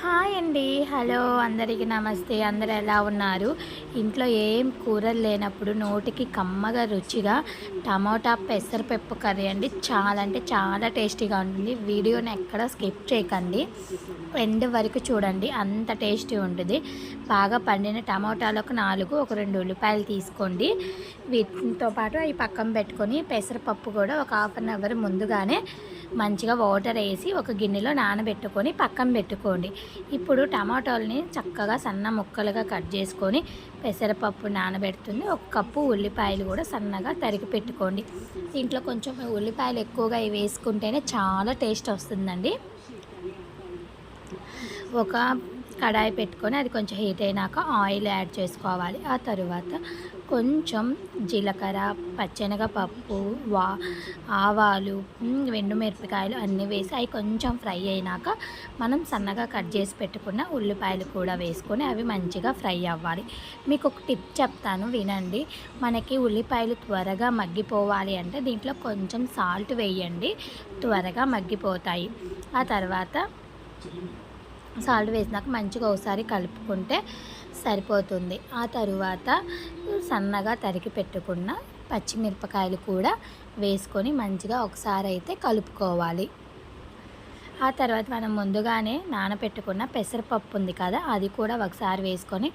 Hi అండి. Hello అందరికీ నమస్తే. అందరు ఎలా ఉన్నారు? ఇంట్లో ఏం కూరలు లేనప్పుడు నోటికి కమ్మగా రుచిగా టమాటా పెసరపప్పు కర్రీ అండి. చాలా అంటే చాలా టేస్టీగా ఉంటుంది. వీడియోని ఎక్కడ స్కిప్ చేయకండి. ఎండ్ వరకు చూడండి. అంత టేస్టీ ఉంటుంది. బాగా పండిన టమాటాలకు నాలుగు ఒక రెండు ఉల్లిపాయలు తీసుకోండి. వీటితో పాటు అవి పక్కన పెట్టుకొని పెసరపప్పు కూడా ఒక హాఫ్ అన్ అవర్ ముందుగానే మంచిగా వాటర్ వేసి ఒక గిన్నెలో నానబెట్టుకొని పక్కన పెట్టుకోండి. ఇప్పుడు టమాటోల్ని చక్కగా సన్న ముక్కలుగా కట్ చేసుకొని పెసరపప్పు నానబెడుతుంది. ఒక కప్పు ఉల్లిపాయలు కూడా సన్నగా తరిగి పెట్టుకోండి. దీంట్లో కొంచెం ఉల్లిపాయలు ఎక్కువగా వేసుకుంటేనే చాలా టేస్ట్ వస్తుందండి. ఒక కడాయి పెట్టుకొని అది కొంచెం హీట్ అయినాక ఆయిల్ యాడ్ చేసుకోవాలి. ఆ తరువాత కొంచెం జీలకర్ర పచ్చెనగపప్పు వా ఆవాలు మిరపకాయలు అన్నీ వేసి అవి కొంచెం ఫ్రై అయినాక మనం సన్నగా కట్ చేసి పెట్టుకున్న ఉల్లిపాయలు కూడా వేసుకొని అవి మంచిగా ఫ్రై అవ్వాలి. మీకు ఒక టిప్ చెప్తాను వినండి. మనకి ఉల్లిపాయలు త్వరగా మగ్గిపోవాలి అంటే దీంట్లో కొంచెం సాల్ట్ వేయండి. త్వరగా మగ్గిపోతాయి. ఆ తర్వాత సాల్ట్ వేసినాక మంచిగా ఒకసారి కలుపుకుంటే సరిపోతుంది. ఆ తరువాత సన్నగా తరిగి పెట్టుకున్న పచ్చిమిరపకాయలు కూడా వేసుకొని మంచిగా ఒకసారి అయితే కలుపుకోవాలి. ఆ తర్వాత మనం ముందుగానే నానబెట్టుకున్న పెసరపప్పు ఉంది కదా అది కూడా ఒకసారి వేసుకొని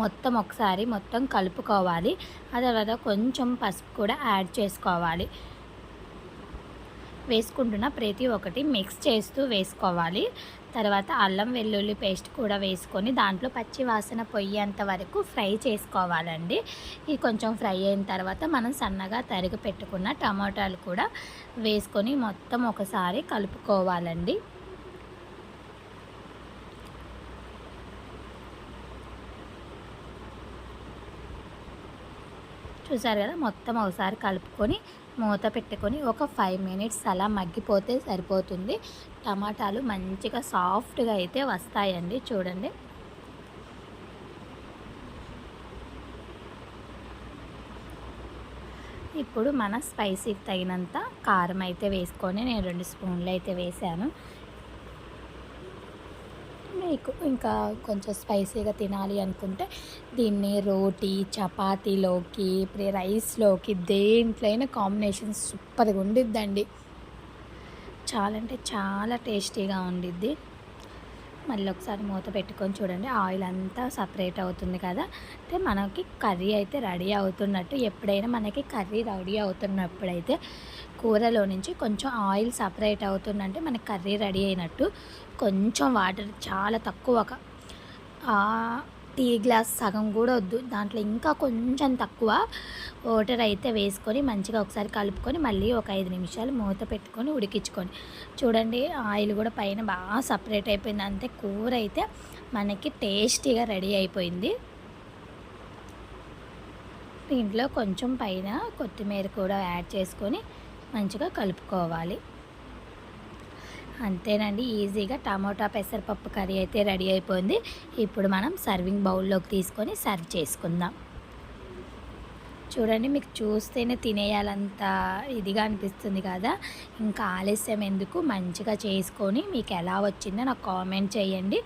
మొత్తం ఒకసారి మొత్తం కలుపుకోవాలి. ఆ తర్వాత కొంచెం పసుపు కూడా యాడ్ చేసుకోవాలి. వేసుకుంటున్న ప్రతి ఒక్కటి మిక్స్ చేస్తూ వేసుకోవాలి. తర్వాత అల్లం వెల్లుల్లి పేస్ట్ కూడా వేసుకొని దాంట్లో పచ్చి వాసన పొయ్యేంత వరకు ఫ్రై చేసుకోవాలండి. ఇది కొంచెం ఫ్రై అయిన తర్వాత మనం సన్నగా తరిగి పెట్టుకున్న టమాటాలు కూడా వేసుకొని మొత్తం ఒకసారి కలుపుకోవాలండి. చూసారు కదా మొత్తం ఒకసారి కలుపుకొని మూత పెట్టుకొని ఒక ఫైవ్ మినిట్స్ అలా మగ్గిపోతే సరిపోతుంది. టమాటాలు మంచిగా సాఫ్ట్గా అయితే వస్తాయండి చూడండి. ఇప్పుడు మన స్పైసీకి తగినంత కారం అయితే వేసుకొని నేను రెండు స్పూన్లు అయితే వేసాను. ఇంకా కొంచెం స్పైసీగా తినాలి అనుకుంటే దీన్ని రోటీ చపాతీలోకి రైస్లోకి దేంట్లైనా కాంబినేషన్ సూపర్గా ఉండిద్దండి. చాలా అంటే చాలా టేస్టీగా ఉండిద్ది. మళ్ళీ ఒకసారి మూత పెట్టుకొని చూడండి. ఆయిల్ అంతా సపరేట్ అవుతుంది కదా. అంటే మనకి కర్రీ అయితే రెడీ అవుతున్నట్టు ఎప్పుడైనా మనకి కర్రీ రెడీ అవుతున్నప్పుడైతే కూరలో నుంచి కొంచెం ఆయిల్ సపరేట్ అవుతుందంటే మనకి కర్రీ రెడీ అయినట్టు కొంచెం వాటర్ చాలా తక్కువ టీ గ్లాస్ సగం కూడా వద్దు. దాంట్లో ఇంకా కొంచెం తక్కువ వాటర్ అయితే వేసుకొని మంచిగా ఒకసారి కలుపుకొని మళ్ళీ ఒక ఐదు నిమిషాలు మూత పెట్టుకొని ఉడికించుకొని చూడండి ఆయిల్ కూడా పైన బాగా సపరేట్ అయిపోయింది. అంతే కూర అయితే మనకి టేస్టీగా రెడీ అయిపోయింది. దీంట్లో కొంచెం పైన కొత్తిమీర కూడా యాడ్ చేసుకొని మంచిగా కలుపుకోవాలి. అంతేనండి ఈజీగా టమాటా పెసరపప్పు కర్రీ అయితే రెడీ అయిపోయింది. ఇప్పుడు మనం సర్వింగ్ బౌల్లోకి తీసుకొని సర్వ్ చేసుకుందాం. చూడండి మీకు చూస్తేనే తినేయాలంత ఇదిగా అనిపిస్తుంది కదా? ఇంకా ఆలస్యం ఎందుకు? మంచిగా చేసుకొని మీకు ఎలా వచ్చిందో నాకు కామెంట్ చేయండి.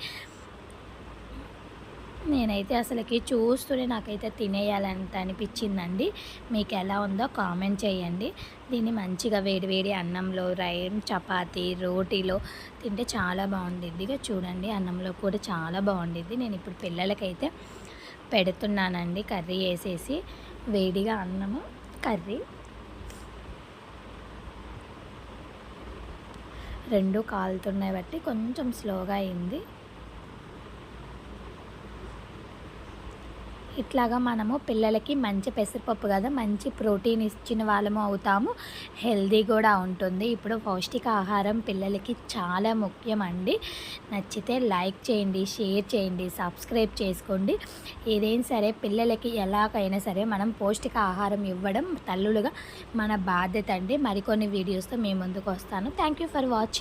నేనైతే అసలుకి చూస్తూనే నాకైతే తినేయాలంత అనిపించిందండి. మీకు ఎలా ఉందో కామెంట్ చేయండి. దీన్ని మంచిగా వేడివేడి అన్నంలో రై చపాతీ రోటీలో తింటే చాలా బాగుండిద్ది. చూడండి అన్నంలో కూడా చాలా బాగుండిద్ది. నేను ఇప్పుడు పిల్లలకైతే పెడుతున్నానండి కర్రీ వేసేసి. వేడిగా అన్నము కర్రీ. రెండు కాలుతున్నాయి బట్టి కొంచెం స్లోగా అయింది. ఇట్లాగా మనము పిల్లలకి మంచి పెసరపప్పు కదా మంచి ప్రోటీన్ ఇచ్చిన వాళ్ళము అవుతాము. హెల్దీ కూడా ఉంటుంది. ఇప్పుడు పౌష్టిక ఆహారం పిల్లలకి చాలా ముఖ్యం అండి నచ్చితే లైక్ చేయండి షేర్ చేయండి సబ్స్క్రైబ్ చేసుకోండి. ఏదైనా సరే పిల్లలకి ఎలాగైనా సరే మనం పౌష్టిక ఆహారం ఇవ్వడం తల్లులుగా మన బాధ్యత అండి. మరికొన్ని వీడియోస్తో మేము ముందుకు వస్తాను. Thank you for watching